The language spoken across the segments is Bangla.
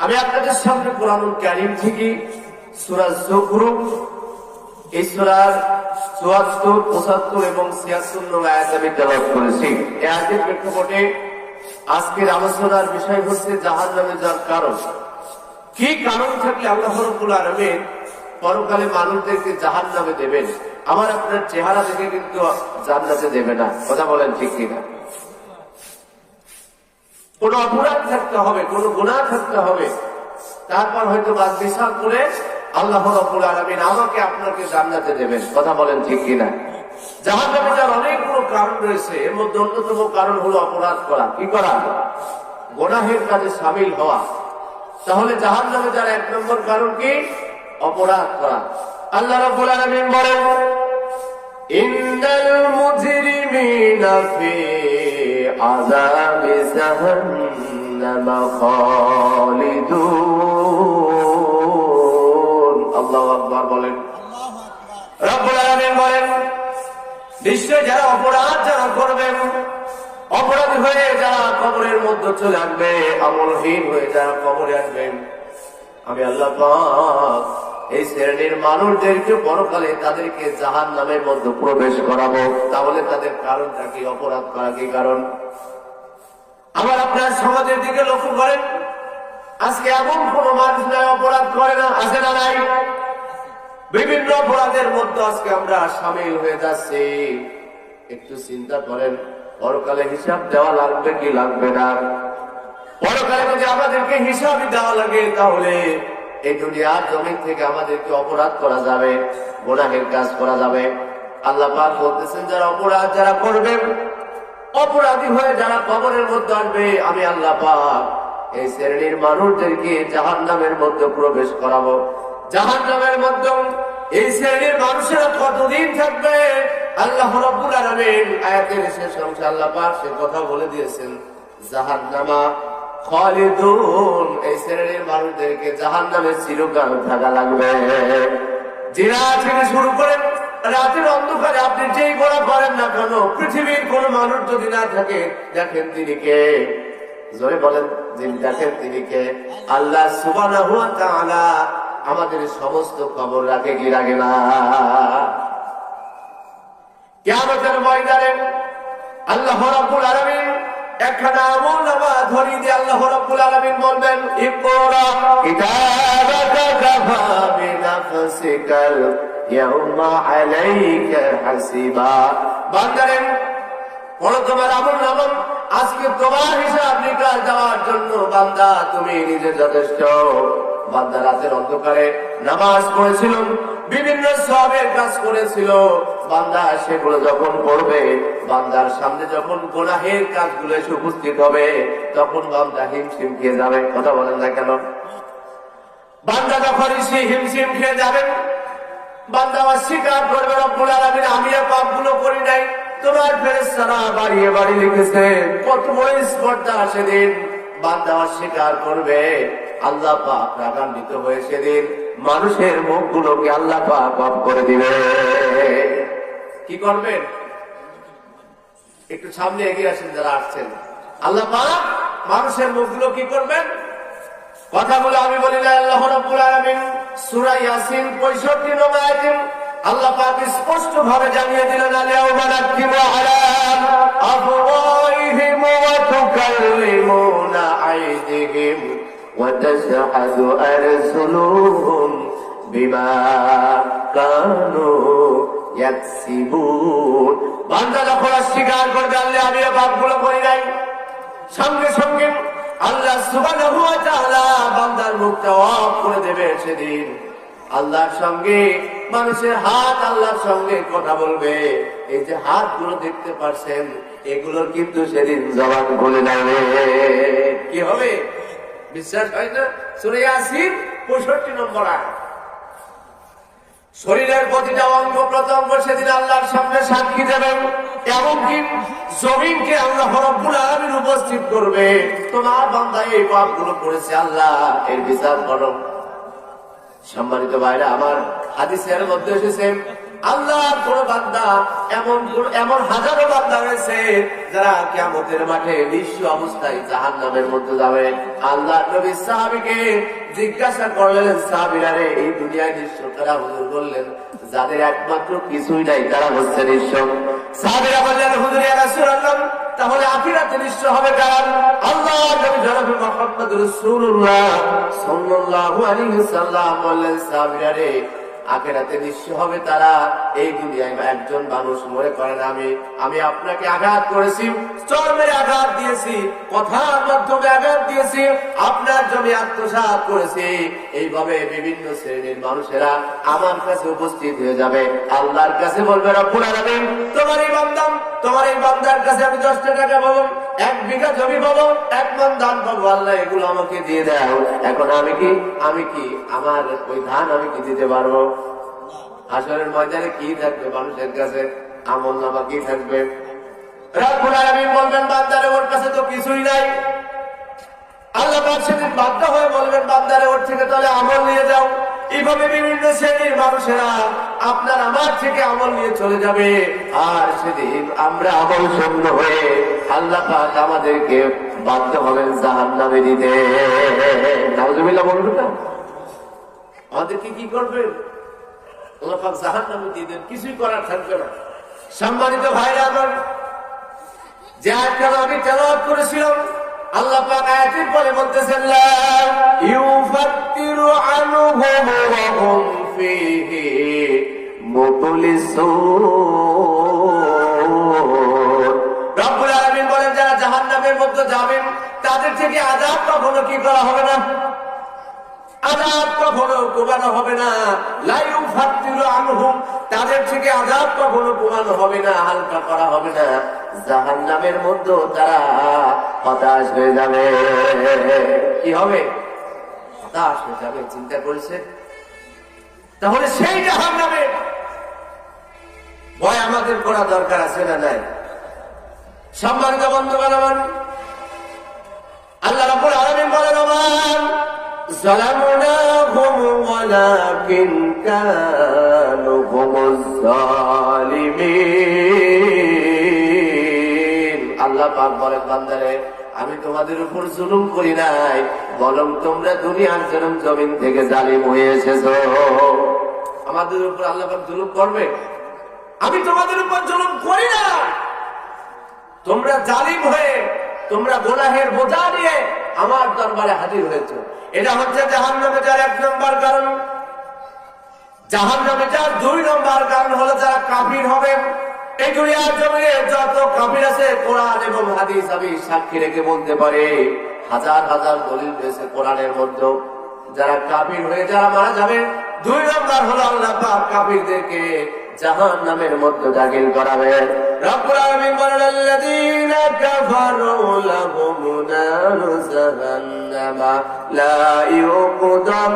আমি আপনাদের সামনে থেকে সূরা যুখরুফ, এই 74 75 এবং 76 নং আয়াত আমি তেলাওয়াত করেছি। এই প্রেক্ষাপটে আজকের আলোচনার বিষয় হচ্ছে জাহাজ নামে যাওয়ার কারণ। কি কারণ থাকলে আল্লাহ আলামিন পরকালে মানুষদেরকে জাহাজ নামে দেবেন? আমার আপনার চেহারা দেখে কিন্তু জান্নাতে দেবে না। কথা বলেন ঠিক কিনা? কোন অপরাধ থাকতে হবে, কোন গুণা থাকতে হবে। তারপর হয়তো বাদ বিচার করে আল্লাহ রব্বুল আলামিন আমাকে আপনাকে জান্নাতে দেবেন। কথা বলেন ঠিক কিনা? জাহান নামে যার অনেকগুলো কারণ রয়েছে। এর মধ্যে অন্যতম কারণ হলো অপরাধ করা। কি করা? গোনাহের কাজে সামিল হওয়া। তাহলে জাহান নামে যার এক নম্বর কারণ কি? অপরাধ করা। আল্লাহ রাব্বুল আলামিন বলেন, ইন্নাল মুজরিমিনা ফি আযাবি জাহান্নাম খালিদুন। আল্লাহু আকবার বলেন। রব্বুল আলামিন বলেন, নিশ্চয় যারা অপরাধ যারা করবেন অপরাধী হয়ে যারা কবরের মধ্যে চলে আসবে, আমলহীন হয়ে যারা কবরে আসবেন, আমি আল্লাহ পাক এই শ্রেণির মানুষদেরকে পরকালে তাদেরকে জাহান নামের মধ্যে প্রবেশ করাবো। তাহলে তাদের কারণটা কি? অপরাধ করা কি কারণ? আবার আপনার সমাজের দিকে লক্ষ্য করেন। আজকে এমন কোন মানুষ নাই, অপরাধ করে না, আছে না নাই? বিভিন্ন অপরাধের মধ্যে আজকে আমরা সামিল হয়ে যাচ্ছি। একটু চিন্তা করেন, পরকালে হিসাব দেওয়া লাগবে কি লাগবে না? পরকালে যদি আমাদেরকে হিসাবই দেওয়া লাগে, তাহলে এই দুনিয়ার জমিন থেকে আমাদেরকে অপরাধ করা যাবে, গোনাহের কাজ করা যাবে। আল্লাহ পাক বলতেছেন, যারা অপরাধ যারা করবে, অপরাধী হয়ে যারা কবরের মধ্যে আসবে, আমি আল্লাহ পাক এই শ্রেণির মানুষদেরকে জাহান নামের মধ্যে প্রবেশ করাবো। জাহান নামের মধ্যে এই শ্রেণির মানুষেরা কতদিন থাকবে? আল্লাহ রব্বুল আলামিন আয়াতের শেষ অংশে আল্লাহ পাক সে কথা বলে দিয়েছেন, জাহান্নামা খালিদুন, এই শ্রেণির মানুষদেরকে জাহান্নামে চিরকাল থাকা লাগবে। থেকে শুরু করে রাতের অন্ধকারে আপনি যেই গোড়া করেন না কেন, পৃথিবীর কোন মানুষ যদি না থাকে, দেখেন তিনি কে? জয় বলেন, যিনি দেখেন তিনি কে? আল্লাহ সুবহানাহু ওয়া তাআলা আমাদের সমস্ত খবর রাখে কি রাখে না। কিয়ামতের ময়দানে আল্লাহ রাব্বুল আজকে তোমার হিসাব নিকাশ দেওয়ার জন্য বান্দা, তুমি নিজে যথেষ্ট। বান্দা রাতের অন্ধকারে নামাজ পড়েছিল, বিভিন্ন সবের কাজ করেছিল বান্দা সেগুলো যখন করবে, বান্দার সামনে যখন গোনাহের কাজগুলো এসে উপস্থিত হবে, তখন বান্দা হিমশিম খেয়ে যাবে। কথা বলেন না কেন? বান্দা যখন সে হিমশিম খেয়ে যাবেন বান্দা অস্বীকার করবে, রব্বুল করি নাই। তোমার ফেরেশতারা বাড়িয়ে বাড়ি লিখেছে কত বড় স্পর্ধা বান্দা অস্বীকার করবে। আল্লাহ পাক রাগান্বিত হয়ে সেদিন মানুষের মুখগুলোকে আল্লাহ পাক অফ করে দিবে। কি করবেন? একটু সামনে এগিয়ে আসেন যারা আসছেন। আল্লাহ মানুষের মুখগুলো কি করবেন? কথাগুলো আমি বলি আল্লাহ রাব্বুল আলামিন। সূরা ইয়াসিন 65 নম্বর আয়াতে আল্লাহ পাক স্পষ্ট ভাবে জানিয়ে দিলেন আলিয়াউমা নাকতিমু আলা আফওয়াহিহিম ওয়া তুকাল্লিমুনা আইদিহিম ওয়া বিমা কানু আল্লাহর সঙ্গে, মানুষের হাত আল্লাহর সঙ্গে কথা বলবে। এই যে হাতগুলো দেখতে পারছেন, এগুলোর কিন্তু সেদিন জবান খুলে যাবে কি হবে? বিশ্বাস হয় না? সূরা ইয়াসিন 65 নম্বর আয়াত। শরীরের প্রতিটা অঙ্গ প্রত্যঙ্গ সেদিন আল্লাহর সামনে সাক্ষী দেবেন, এমনকি জমিনকে আল্লাহ রব্বুল আলামিন উপস্থিত করবে। তোমার বান্দা এই পাপগুলো করেছে, আল্লাহ, এর বিচার করো। সম্মানিত ভাইরা, আমার হাদিসের মধ্যে এসেছে আল্লাহর বান্দা এমন এমন হাজারো বান্দা রয়েছে যারা কিয়ামতের মাঠে নিঃস্ব অবস্থায় জাহান নামের মধ্যে যাবে। আল্লাহ নবী সাহাবিকে জিজ্ঞাসা করলেন, সাহাবিরা রে, এই দুনিয়ায় নিঃস্ব তারা হুজুর বললেন? যাদের একমাত্র কিছুই নাই, তারা হচ্ছে নিঃস্ব। সাহাবিরা বললেন, হুজুর তাহলে আখিরাতে নিঃস্ব হবে কারণ আল্লাহ নবী বললেন, সাহাবিরা রে আখেরাতে নিঃস্ব হবে তারা। এই দুনিয়ায় একজন মানুষ মনে করেন আমি আমি আপনাকে আঘাত করেছি, চর্মের আঘাত দিয়েছি, কথার মাধ্যমে আঘাত দিয়েছি, আপনার জমি আত্মসাৎ করেছি। এইভাবে বিভিন্ন শ্রেণির মানুষেরা আমার কাছে উপস্থিত হয়ে যাবে। আল্লাহর কাছে বলবে, রব্বুল আলামিন, তোমার এই বান্দাম তোমার এই বান্দার কাছে আমি দশটা টাকা পাবো, এক বিঘা জমি পাবো, এক মন ধান পাবো। আল্লাহ এগুলো আমাকে দিয়ে দাও। এখন আমি কি আমি কি, আমার ওই ধান আমি কি দিতে পারব? আসলের ময়দানে কি থাকবে? মানুষের কাছে আমল নামা কি থাকবে? রব্বুল আলামিন বলবেন, বান্দারে, ওর কাছে তো কিছুই নাই। আল্লাহ পাক সেদিন বাধ্য হয়ে বলবেন, বান্দারে, ওর থেকে তাহলে আমল নিয়ে যাও। এইভাবে বিভিন্ন শ্রেণির মানুষেরা আপনার আমার থেকে আমল নিয়ে চলে যাবে। আর সেদিন আমরা আমল শূন্য হয়ে আল্লাহ পাক আমাদেরকে বাধ্য হবেন জাহান নামে দিতে। নাউজুবিল্লাহ বলবেন না। আমাদেরকে কি করবেন? আল্লাহ দিয়ে দেন, কিছুই করার থাকবে না। সম্মানিত ভাইরা আমার, যে আয়াতটা আমি তেলাওয়াত করেছিলাম, আল্লাহ পাক আয়াতের পরে বলতেছেন, লা ইউফাত্তিরু আনহুম ওয়া হুম ফীহি রব্বুল আলামিন বলেন, যারা জাহান্নামের মধ্যে যাবেন, তাদের থেকে আযাব কখনো কি করা হবে না? আজাব কখনো কমানো হবে না। লাইউ ফাত্তিরু আনহুম, তাদের থেকে আজাব কখনো কমানো হবে না, হালকা করা হবে না। জাহান্নামের মধ্যে তারা হতাশ হয়ে যাবে। কি হবে? হতাশ হয়ে যাবে, চিন্তা করেছে? তাহলে সেই জাহান্নামে ভয় আমাদের করা দরকার আছে না নাই? সম্মানিত বন্ধুগণ আমার। আল্লাহ রাব্বুল আলমিন বলেন আমার ظلمناهم ولكن كانوا هم الظالمين আল্লাহ পাক বলেন বান্দারে আমি তোমাদের উপর জুলুম করি নাই বরং তোমরা দুনিয়ার জনম জমিন থেকে জালিম হয়ে এসেছো আমাদের উপর আল্লাহ পাক জুলুম করবে আমি তোমাদের উপর জুলুম করি না তোমরা জালিম হয়ে তোমরা গোনাহের বোঝা নিয়ে আমার দরবারে হাজির হয়েছে। এটা হচ্ছে জাহান নামে যার এক নম্বর কারণ। জাহান নামে যার দুই নম্বর কারণ হলো যারা কাফির হবে। এই দুনিয়ার জমিনে যত আছে, কোরআন এবং হাদিস আমি সাক্ষী রেখে বলতে পারে, হাজার হাজার দলিল রয়েছে কোরআনের মধ্যে। যারা হয়ে যারা মারা যাবে, দুই নম্বর হলো আল্লাহ পাক কাফিরদেরকে জাহান নামের মধ্যে দাখিল করাবেন। রব্বুল আলামিন বলেন আল্লাযীনা কাফারু লাহুম নারু জাহান্নামা লা ইউকদাম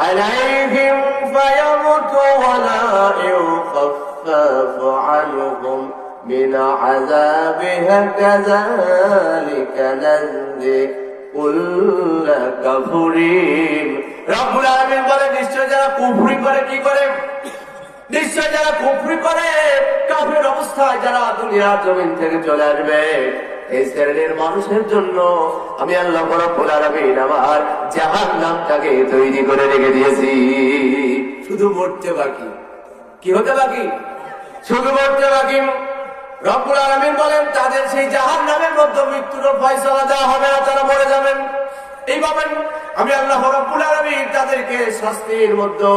আলাইহিম ফায়ামুতু ওয়া লা ইউখাফফাফু আনহুম من عذابها كذلك نجزي كل كفرين رب العالمين বলে নিশ্চয় যারা কুফরি করে কি করে নিশ্চয় যারা কুফরি করে কাফের অবস্থায় যারা দুনিয়ার জমিন থেকে চলে আসবে এই শ্রেণির মানুষের জন্য আমি আল্লাহ রব্বুল আলামিন আমার জাহান নামটাকে তৈরি করে রেখে দিয়েছি। শুধু মরতে বাকি। কি হতে বাকি? শুধু মরতে বাকি। রব্বুল আলামিন বলেন তাদের সেই জাহান নামের মধ্যে মৃত্যুর ফয়সালা দেওয়া হবে না তারা মরে যাবেন। এইভাবে আমি আল্লাহ রব্বুল আলামিন তাদেরকে শাস্তির মধ্যে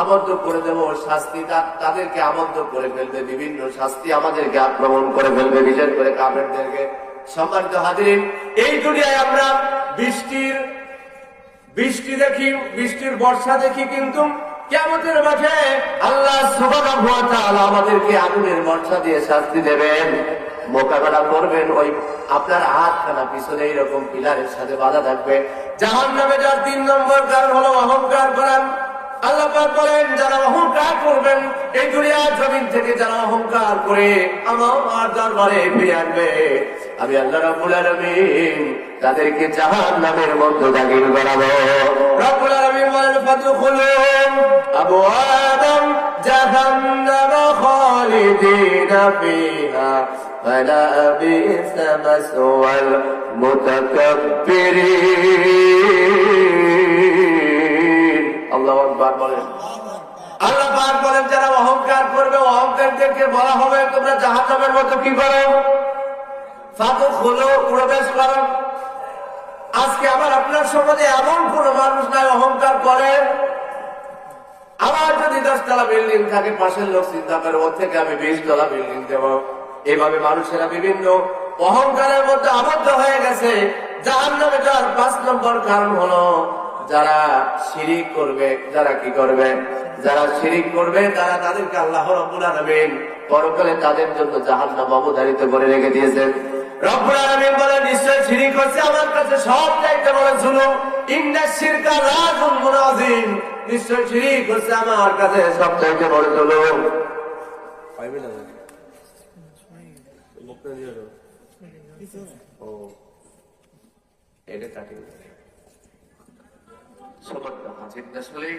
আবদ্ধ করে দেব শাস্তি। তাদেরকে আবদ্ধ করে ফেলবে, বিভিন্ন শাস্তি আমাদেরকে আক্রমণ করে ফেলবে বিশেষ করে কাফেরদেরকে। সম্মানিত হাজিরিন, এই দুনিয়ায় আমরা বৃষ্টির বৃষ্টি দেখি, বৃষ্টির বর্ষা দেখি কিন্তু কেমতের মাঠে আল্লাহ আমাদেরকে আগুনের বর্ষা দিয়ে শাস্তি দেবেন। মোকাবেলা করবেন, ওই আপনার হাতখানা পিছনে এইরকম পিলারের সাথে বাধা থাকবে। জাহান নামে যার তিন নম্বর কারণ হলো অহংকার করেন আল্লাহ বলেন, যারা অহংকার করবেন, এই দুনিয়ার জমিন থেকে যারা অহংকার করে আমার দরবারে ফিরে আনবে আমি আল্লাহ রাবুল আলমিন তাদেরকে জাহান নামের মধ্যে দাখিল করাবো রাবুল আলমিন বলেন ফাতু খুলুম আবু আদম জাহান্নাম খালিদিন ফিহা ফালা বিস মাসওয়াল মুতাকাব্বিরিন. আল্লাহ আকবার বলেন। আল্লাহ পাক বলেন, যারা অহংকার করবে, অহংকারদেরকে বলা হবে, তোমরা মতো কি করো? প্রবেশ করো। আজকে আবার আপনার সমাজে এমন কোন মানুষ নাই, অহংকার করে। আবার যদি দশতলা বিল্ডিং থাকে, পাশের লোক চিন্তা করে, ওর থেকে আমি বিশ তলা বিল্ডিং দেব। এভাবে মানুষেরা বিভিন্ন অহংকারের মধ্যে আবদ্ধ হয়ে গেছে। জাহান্নামে যাওয়ার পাঁচ নম্বর কারণ হলো যারা শিরিক করবে, যারা কি করবে? যারা শিরিক করবে, তারা তাদেরকে আল্লাহ রব্বুল আলামিন পরকালে তাদের জন্য জাহান্নাম অবধারিত করে রেখে দিয়েছেন। বলে নিশ্চয় শিরিক হচ্ছে আমার কাছে সব চাইতে শিরকা হচ্ছে আমার কাছে সব চাইতে এটা সবার হাজির। আসলে